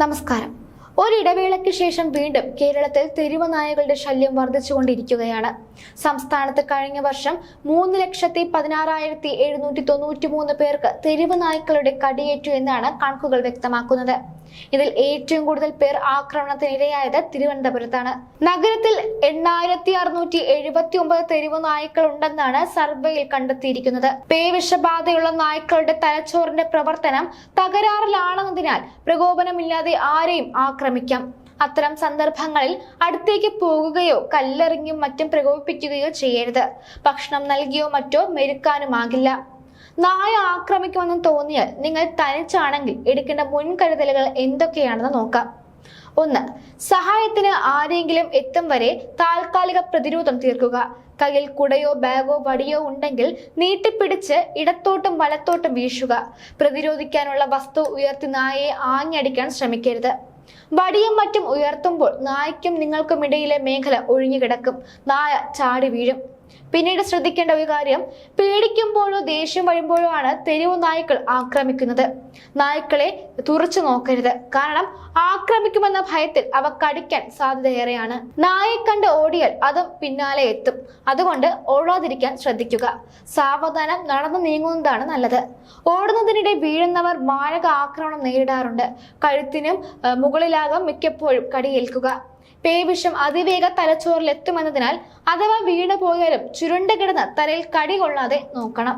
നമസ്കാരം. ഒരിടവേളയ്ക്ക് ശേഷം വീണ്ടും കേരളത്തിൽ തെരുവനായകളുടെ ശല്യം വർദ്ധിച്ചുകൊണ്ടിരിക്കുകയാണ്. സംസ്ഥാനത്ത് കഴിഞ്ഞ വർഷം മൂന്ന് ലക്ഷത്തി പതിനാറായിരത്തി എഴുന്നൂറ്റി തൊണ്ണൂറ്റി മൂന്ന് പേർക്ക് തെരുവ് നായ്ക്കളുടെ കടിയേറ്റു എന്നാണ് കണക്കുകൾ വ്യക്തമാക്കുന്നത്. ഇതിൽ ഏറ്റവും കൂടുതൽ പേർ ആക്രമണത്തിനിരയായത് തിരുവനന്തപുരത്താണ്. നഗരത്തിൽ എണ്ണായിരത്തി അറുന്നൂറ്റി എഴുപത്തി ഒമ്പത് തെരുവ് നായ്ക്കൾ ഉണ്ടെന്നാണ് സർവേയിൽ കണ്ടെത്തിയിരിക്കുന്നത്. പേവിഷബാധയുള്ള നായ്ക്കളുടെ തലച്ചോറിന്റെ പ്രവർത്തനം തകരാറിലാണെന്നതിനാൽ പ്രകോപനമില്ലാതെ ആരെയും ആക്രമിക്കാം. അത്തരം സന്ദർഭങ്ങളിൽ അടുത്തേക്ക് പോകുകയോ കല്ലെറിഞ്ഞും മറ്റും പ്രകോപിപ്പിക്കുകയോ ചെയ്യരുത്. ഭക്ഷണം നൽകിയോ മറ്റോ മെരുക്കാനുമാകില്ല. നായ ആക്രമിക്കുമെന്ന് തോന്നിയാൽ നിങ്ങൾ തനിച്ചാണെങ്കിൽ എടുക്കേണ്ട മുൻകരുതലുകൾ എന്തൊക്കെയാണെന്ന് നോക്കാം. ഒന്ന് സഹായത്തിന് ആരെങ്കിലും എത്തും വരെ താൽക്കാലിക പ്രതിരോധം തീർക്കുക. കയ്യിൽ കുടയോ ബാഗോ വടിയോ ഉണ്ടെങ്കിൽ നീട്ടിപ്പിടിച്ച് ഇടത്തോട്ടും വലത്തോട്ടും വീശുക. പ്രതിരോധിക്കാനുള്ള വസ്തു ഉയർത്തി നായയെ ആഞ്ഞടിക്കാൻ ശ്രമിക്കരുത്. വടിയും മറ്റും ഉയർത്തുമ്പോൾ നായ്ക്കും നിങ്ങൾക്കും ഇടയിലെ മേഖല ഒഴിഞ്ഞുകിടക്കും. നായ ചാടി വീഴും. പിന്നീട് ശ്രദ്ധിക്കേണ്ട ഒരു കാര്യം പേടിക്കുമ്പോഴോ ദേഷ്യം വരുമ്പോഴോ ആണ് തെരുവു നായ്ക്കൾ ആക്രമിക്കുന്നത്. നായ്ക്കളെ തുറച്ചു നോക്കരുത്. കാരണം ആക്രമിക്കുമെന്ന ഭയത്തിൽ അവ കടിക്കാൻ സാധ്യതയേറെയാണ്. നായെ കണ്ട് ഓടിയാൽ അതും പിന്നാലെ എത്തും. അതുകൊണ്ട് ഓടാതിരിക്കാൻ ശ്രദ്ധിക്കുക. സാവധാനം നടന്നു നീങ്ങുന്നതാണ് നല്ലത്. ഓടുന്നതിനിടെ വീഴുന്നവർ മാരക ആക്രമണം നേരിടാറുണ്ട്. കഴുത്തിനും മുകളിലാകും മിക്കപ്പോഴും കടിയേൽക്കുക. പേവിഷം അതിവേഗ തലച്ചോറിൽ എത്തുമെന്നതിനാൽ അഥവാ വീണു പോയാലും ചുരുണ്ട കിടന്ന് തലയിൽ കടി കൊള്ളാതെ നോക്കണം.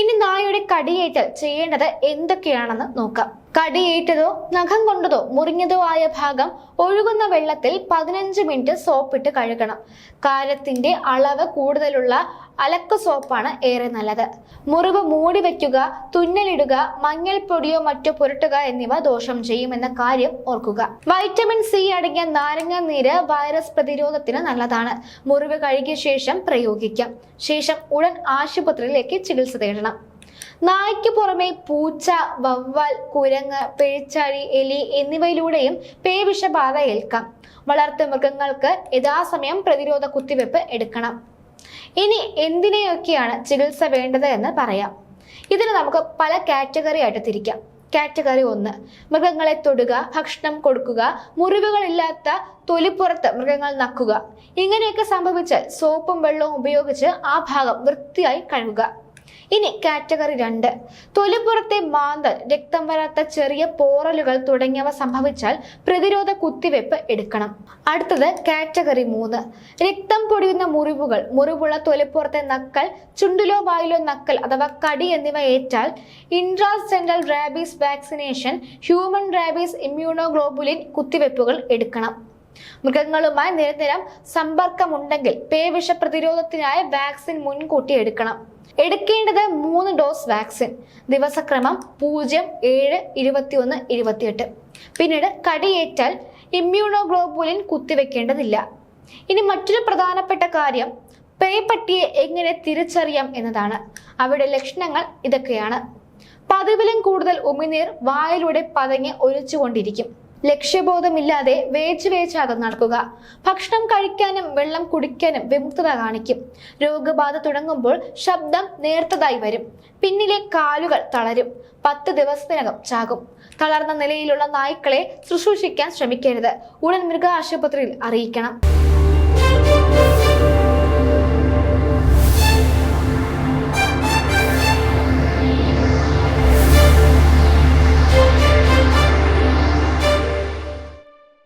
ഇനി നായയുടെ കടിയേറ്റാൽ ചെയ്യേണ്ടത് എന്തൊക്കെയാണെന്ന് നോക്കാം. കടിയേറ്റതോ നഖം കൊണ്ടതോ മുറിഞ്ഞതോ ആയ ഭാഗം ഒഴുകുന്ന വെള്ളത്തിൽ പതിനഞ്ച് മിനിറ്റ് സോപ്പിട്ട് കഴുകണം. കാരത്തിന്റെ അളവ് കൂടുതലുള്ള അലക്ക സോപ്പാണ് ഏറെ നല്ലത്. മുറിവ് മൂടി വയ്ക്കുക തുന്നലിടുക മഞ്ഞൾപ്പൊടിയോ മറ്റോ പുരട്ടുക എന്നിവ ദോഷം ചെയ്യുമെന്ന കാര്യം ഓർക്കുക. വൈറ്റമിൻ സി അടങ്ങിയ നാരങ്ങ നീര് വൈറസ് പ്രതിരോധത്തിന് നല്ലതാണ്. മുറിവ് കഴുകിയ ശേഷം പ്രയോഗിക്കാം. ശേഷം ഉടൻ ആശുപത്രിയിലേക്ക് ചികിത്സ തേടണം. നായ്ക്ക് പുറമെ പൂച്ച വവ്വാൽ കുരങ്ങ് പിഴിച്ചാഴി എലി എന്നിവയിലൂടെയും പേവിഷബാധ ഏൽക്കാം വളർത്തു മൃഗങ്ങൾക്ക് യഥാസമയം പ്രതിരോധ കുത്തിവെപ്പ് എടുക്കണം. ഇനി എന്തിനെയൊക്കെയാണ് ചികിത്സ വേണ്ടത് എന്ന് പറയാം. ഇതിന് നമുക്ക് പല കാറ്റഗറി ആയിട്ട് തിരിക്കാം. കാറ്റഗറി ഒന്ന് മൃഗങ്ങളെ തൊടുക ഭക്ഷണം കൊടുക്കുക മുറിവുകളില്ലാത്ത തൊലിപ്പുറത്ത് മൃഗങ്ങൾ നക്കുക. ഇങ്ങനെയൊക്കെ സംഭവിച്ചാൽ സോപ്പും വെള്ളവും ഉപയോഗിച്ച് ആ ഭാഗം വൃത്തിയായി കഴുകുക. ഇനി കാറ്റഗറി രണ്ട്. തൊലിപ്പുറത്തെ മാന്തൽ രക്തം വരാത്ത ചെറിയ പോറലുകൾ തുടങ്ങിയവ സംഭവിച്ചാൽ പ്രതിരോധ കുത്തിവെപ്പ് എടുക്കണം. അടുത്തത് കാറ്റഗറി മൂന്ന്. രക്തം പൊടിയുന്ന മുറിവുകൾ മുറിവുള്ള തൊലിപ്പുറത്തെ നക്കൽ ചുണ്ടിലോ വായിലോ നക്കൽ അഥവാ കടി എന്നിവ ഏറ്റാൽ ഇൻട്രാസെൻട്രൽ rabies vaccination human rabies immunoglobulin കുത്തിവെപ്പുകൾ എടുക്കണം. മൃഗങ്ങളുമായി നിരന്തരം സമ്പർക്കമുണ്ടെങ്കിൽ പേവിഷ പ്രതിരോധത്തിനായി വാക്സിൻ മുൻകൂട്ടി എടുക്കണം. എടുക്കേണ്ടത് മൂന്ന് ഡോസ് വാക്സിൻ. ദിവസക്രമം പൂജ്യം ഏഴ് ഇരുപത്തിയൊന്ന് ഇരുപത്തിയെട്ട്. പിന്നീട് കടിയേറ്റാൽ ഇമ്മ്യൂണോഗ്ലോബുലിൻ കുത്തിവെക്കേണ്ടതില്ല. ഇനി മറ്റൊരു പ്രധാനപ്പെട്ട കാര്യം പേപ്പട്ടിയെ എങ്ങനെ തിരിച്ചറിയാം എന്നതാണ്. അവയുടെ ലക്ഷണങ്ങൾ ഇതൊക്കെയാണ്. പതിവിലും കൂടുതൽ ഉമിനീർ വായിലൂടെ പതങ്ങി ഒലിച്ചുകൊണ്ടിരിക്കും. ലക്ഷ്യബോധമില്ലാതെ വേച്ച് വേച്ചാകും നടക്കുക. ഭക്ഷണം കഴിക്കാനും വെള്ളം കുടിക്കാനും വിമുക്തത കാണിക്കും. രോഗബാധ തുടങ്ങുമ്പോൾ ശബ്ദം നേർത്തതായി വരും. പിന്നിലെ കാലുകൾ തളരും. പത്ത് ദിവസത്തിനകം ചാകും. തളർന്ന നിലയിലുള്ള നായ്ക്കളെ ശുശ്രൂഷിക്കാൻ ശ്രമിക്കരുത്. ഉടൻ മൃഗ ആശുപത്രിയിൽ അറിയിക്കണം.